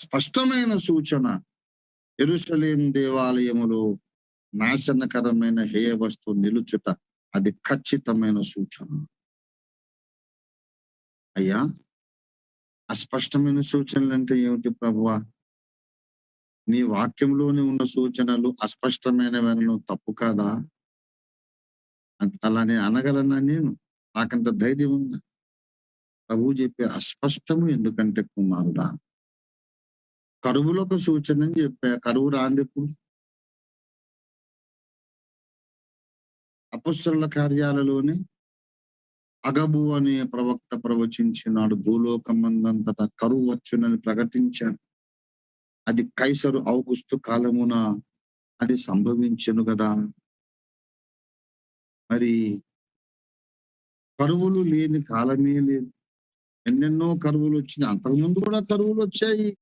స్పష్టమైన సూచన. ఎరుసలేం దేవాలయములో నాశనకరమైన హేయ వస్తువు నిలుచుట. అది ఖచ్చితమైన సూచన. అయ్యా అస్పష్టమైన సూచనలు అంటే ఏమిటి ప్రభువా? నీ వాక్యంలోనే ఉన్న సూచనలు అస్పష్టమైనవనను తప్పు కాదా? అలానే అలా నేను అనగలనా నేను? నాకంత ధైర్యం ఉంది? ప్రభు చెప్పారు అస్పష్టము ఎందుకంటే కుమారుడా. కరువులకు సూచన అని చెప్పా కరువు రాందెప్పుడు అపుస్తల కార్యాలలోనే అగబు అనే ప్రవక్త ప్రవచించినాడు భూలోకమందంతటా కరువు వచ్చునని ప్రకటించాడు. అది కైసరు ఔగుస్తు కాలమున అది సంభవించను కదా. మరి కరువులు లేని కాలమే లేదు. ఎన్నెన్నో కరువులు వచ్చినాయి. అంతకుముందు కూడా కరువులు వచ్చాయి.